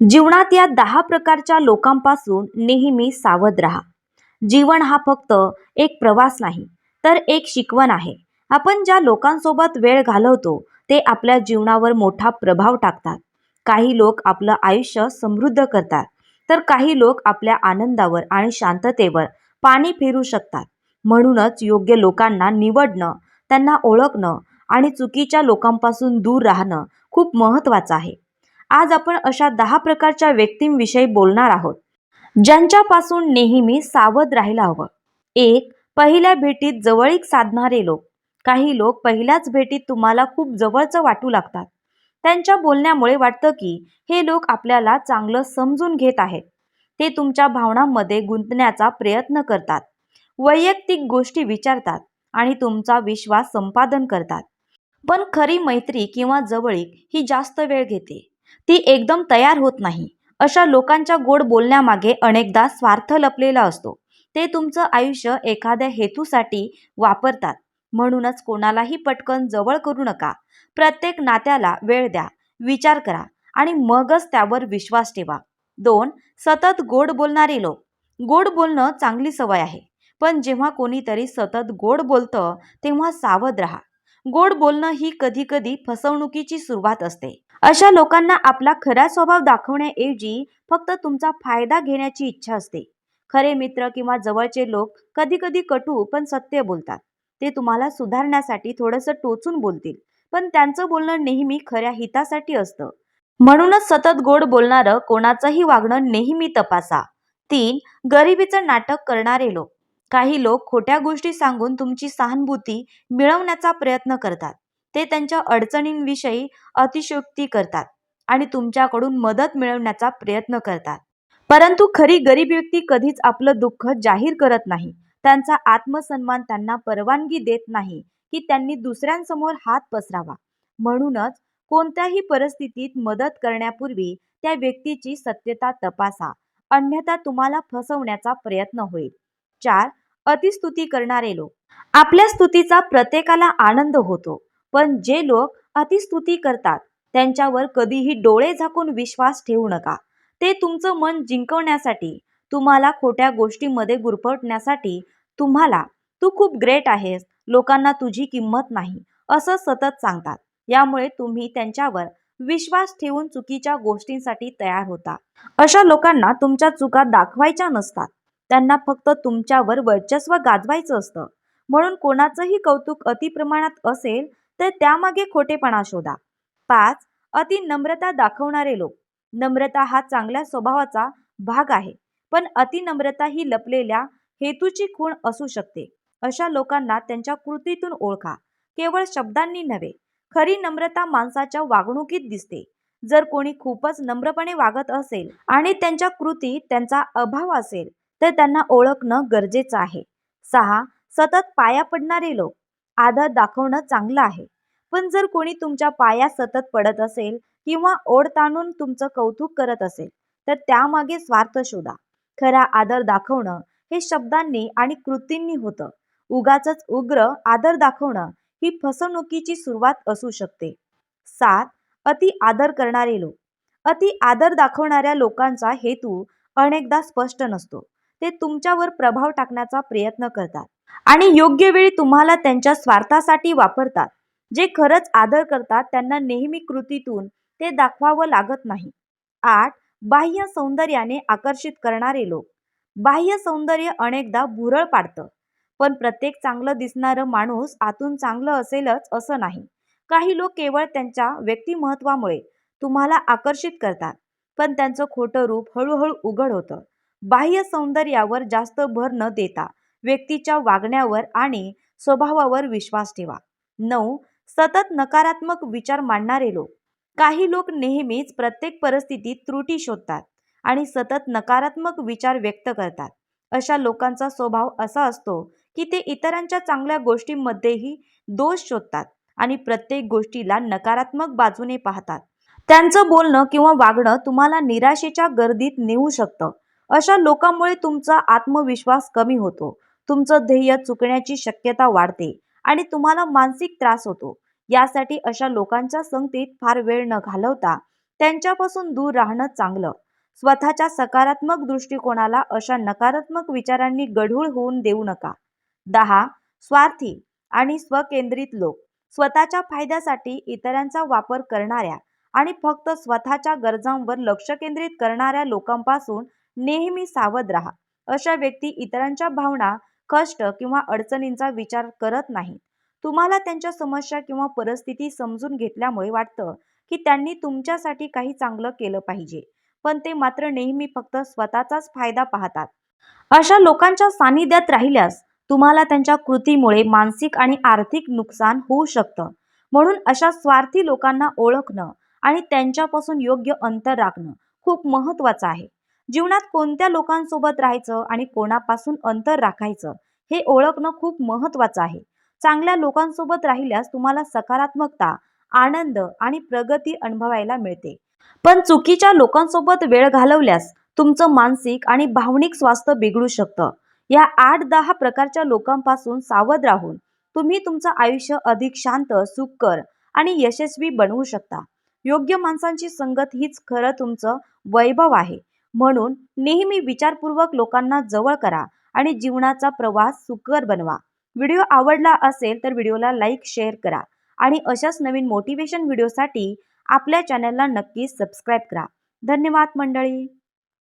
जीवनात या दहा प्रकारच्या लोकांपासून नेहमी सावध राहा. जीवन हा फक्त एक प्रवास नाही तर एक शिकवण आहे. आपण ज्या लोकांसोबत वेळ घालवतो ते आपल्या जीवनावर मोठा प्रभाव टाकतात. काही लोक आपलं आयुष्य समृद्ध करतात तर काही लोक आपल्या आनंदावर आणि शांततेवर पाणी फिरू शकतात. म्हणूनच योग्य लोकांना निवडणं त्यांना ओळखणं आणि चुकीच्या लोकांपासून दूर राहणं खूप महत्त्वाचं आहे. आज आपण अशा दहा प्रकारच्या व्यक्तींविषयी बोलणार आहोत ज्यांच्यापासून नेहमी सावध राहायला हवं. एक पहिल्या भेटीत जवळीक साधणारे लोक. काही लोक पहिल्याच भेटीत तुम्हाला खूप जवळचं वाटू लागतात. त्यांच्या बोलण्यामुळे वाटतं की हे लोक आपल्याला चांगलं समजून घेत आहेत. ते तुमच्या भावनांमध्ये गुंतण्याचा प्रयत्न करतात. वैयक्तिक गोष्टी विचारतात आणि तुमचा विश्वास संपादन करतात. पण खरी मैत्री किंवा जवळीक ही जास्त वेळ घेते. ती एकदम तयार होत नाही. अशा लोकांच्या गोड बोलण्यामागे अनेकदा स्वार्थ लपलेला असतो. ते तुमचं आयुष्य एखाद्या हेतूसाठी वापरतात. म्हणूनच कोणालाही पटकन जवळ करू नका. प्रत्येक नात्याला वेळ द्या विचार करा आणि मगच त्यावर विश्वास ठेवा. दोन सतत गोड बोलणारे लोक. गोड बोलणं चांगली सवय आहे. पण जेव्हा कोणीतरी सतत गोड बोलतं तेव्हा सावध राहा. गोड बोलणं ही कधीकधी फसवणुकीची सुरुवात असते. अशा लोकांना आपला खरा स्वभाव दाखवण्याऐवजी फक्त तुमचा फायदा घेण्याची इच्छा असते. खरे मित्र किंवा जवळचे लोक कधी कधी कटू पण सत्य बोलतात. ते तुम्हाला सुधारण्यासाठी थोडंसं टोचून बोलतील. पण त्यांचं बोलणं नेहमी खऱ्या हितासाठी असतं. म्हणूनच सतत गोड बोलणारं कोणाचंही वागणं नेहमी तपासा. तीन गरिबीचं नाटक करणारे लोक. काही लोक खोट्या गोष्टी सांगून तुमची सहानुभूती मिळवण्याचा प्रयत्न करतात. ते त्यांच्या अडचणींविषयी अतिशयोक्ती करतात आणि तुमच्याकडून मदत मिळवण्याचा प्रयत्न करतात. परंतु खरी गरीब व्यक्ती कधीच आपलं दुःख जाहीर करत नाही. त्यांचा आत्मसन्मान त्यांना परवानगी देत नाही की त्यांनी दुसऱ्यांसमोर हात पसरावा. म्हणूनच कोणत्याही परिस्थितीत मदत करण्यापूर्वी त्या व्यक्तीची सत्यता तपासा. अन्यथा तुम्हाला फसवण्याचा प्रयत्न होईल. चार. अतिस्तुती करणारे लोक. आपल्या स्तुतीचा प्रत्येकाला आनंद होतो. पण जे लोक अतिस्तुती करतात त्यांच्यावर कधीही डोळे झाकून विश्वास ठेवू नका. ते तुमचं मन जिंकवण्यासाठी तुम्हाला खोट्या गोष्टींमध्ये गुरफटण्यासाठी तुम्हाला तू खूप ग्रेट आहेस लोकांना तुझी किंमत नाही असं सतत सांगतात. यामुळे तुम्ही त्यांच्यावर विश्वास ठेवून चुकीच्या गोष्टींसाठी तयार होता. अशा लोकांना तुमच्या चुका दाखवायच्या नसतात. त्यांना फक्त तुमच्यावर वर्चस्व गाजवायचं असतं. म्हणून कोणाचंही कौतुक अतिप्रमाणात असेल तर त्यामागे खोटेपणा शोधा. पाच अति नम्रता दाखवणारे लोक. नम्रता हा चांगल्या स्वभावाचा भाग आहे पण अतिनम्रता ही लपलेल्या हेतूची खूण असू शकते. अशा लोकांना त्यांच्या कृतीतून ओळखा. केवळ शब्दांनी नव्हे खरी नम्रता माणसाच्या वागणुकीत दिसते. जर कोणी खूपच नम्रपणे वागत असेल आणि त्यांच्या कृतीत त्यांचा अभाव असेल तर त्यांना ओळखणं गरजेचं आहे. सहा सतत पाया पडणारे लोक. आदर दाखवणं चांगलं आहे. पण जर कोणी तुमच्या पाया सतत पडत असेल किंवा ओढ ताणून तुमचं कौतुक करत असेल तर त्यामागे स्वार्थ शोधा. खरा आदर दाखवणं हे शब्दांनी आणि कृतींनी होतं. उगाच उग्र आदर दाखवणं ही फसवणुकीची सुरुवात असू शकते. सात अति आदर करणारे लोक. अति आदर दाखवणाऱ्या लोकांचा हेतू अनेकदा स्पष्ट नसतो. ते तुमच्यावर प्रभाव टाकण्याचा प्रयत्न करतात. आणि योग्य वेळी तुम्हाला त्यांच्या स्वार्थासाठी वापरतात. जे खरंच आदर करतात त्यांना नेहमी कृतीतून ते दाखवावं लागत नाही. आठ बाह्य सौंदर्याने आकर्षित करणारे लोक. बाह्य सौंदर्य अनेकदा भुरळ पाडतं. पण प्रत्येक चांगलं दिसणारं माणूस आतून चांगलं असेलच असं नाही. काही लोक केवळ त्यांच्या व्यक्तिमत्वामुळे तुम्हाला आकर्षित करतात. पण त्यांचं खोटं रूप हळूहळू उघड होतं. बाह्य सौंदर्यावर जास्त भर न देता व्यक्तीच्या वागण्यावर आणि स्वभावावर विश्वास ठेवा. नऊ सतत नकारात्मक विचार मांडणारे लोक. काही लोक नेहमीच प्रत्येक परिस्थितीत त्रुटी शोधतात आणि सतत नकारात्मक विचार व्यक्त करतात. अशा लोकांचा स्वभाव असा असतो की ते इतरांच्या चांगल्या गोष्टींमध्येही दोष शोधतात आणि प्रत्येक गोष्टीला नकारात्मक बाजूने पाहतात. त्यांचं बोलणं किंवा वागणं तुम्हाला निराशेच्या गर्दीत नेऊ शकतं. अशा लोकांमुळे तुमचा आत्मविश्वास कमी होतो. तुमचं ध्येय चुकण्याची शक्यता वाढते आणि तुम्हाला मानसिक त्रास होतो. यासाठी अशा लोकांच्या संगतीत फार वेळ न घालवता त्यांच्यापासून दूर राहणं चांगलं. स्वतःच्या सकारात्मक दृष्टिकोनाला अशा नकारात्मक विचारांनी गढूळ होऊन देऊ नका. दहा स्वार्थी आणि स्वकेंद्रित लोक. स्वतःच्या फायद्यासाठी इतरांचा वापर करणाऱ्या आणि फक्त स्वतःच्या गरजांवर लक्ष केंद्रित करणाऱ्या लोकांपासून नेहमी सावध राहा. अशा व्यक्ती इतरांच्या भावना कष्ट किंवा अडचणींचा विचार करत नाहीत. तुम्हाला त्यांच्या समस्या किंवा परिस्थिती समजून घेतल्यामुळे वाटतं की त्यांनी तुमच्यासाठी काही चांगलं केलं पाहिजे. पण ते मात्र नेहमी फक्त स्वतःचाच फायदा पाहतात. अशा लोकांच्या सानिध्यात राहिल्यास तुम्हाला त्यांच्या कृतीमुळे मानसिक आणि आर्थिक नुकसान होऊ शकतं. म्हणून अशा स्वार्थी लोकांना ओळखणं आणि त्यांच्यापासून योग्य अंतर राखणं खूप महत्त्वाचं आहे. जीवनात कोणत्या लोकांसोबत राहायचं आणि कोणापासून अंतर राखायचं हे ओळखणं खूप महत्त्वाचं आहे. चांगल्या लोकांसोबत राहिल्यास तुम्हाला सकारात्मकता आनंद आणि प्रगती अनुभवायला मिळते. पण चुकीच्या लोकांसोबत वेळ घालवल्यास तुमचं मानसिक आणि भावनिक स्वास्थ्य बिघडू शकतं. या आठ दहा प्रकारच्या लोकांपासून सावध राहून तुम्ही तुमचं आयुष्य अधिक शांत सुखकर आणि यशस्वी बनवू शकता. योग्य माणसांची संगत हीच खरं तुमचं वैभव आहे. म्हणून नेहमी विचारपूर्वक लोकांना जवळ करा आणि जीवनाचा प्रवास सुकर बनवा. व्हिडिओ आवडला असेल तर व्हिडिओला लाईक शेअर करा आणि अशाच नवीन मोटिवेशन व्हिडिओसाठी आपल्या चॅनलला नक्की सबस्क्राईब करा. धन्यवाद मंडळी!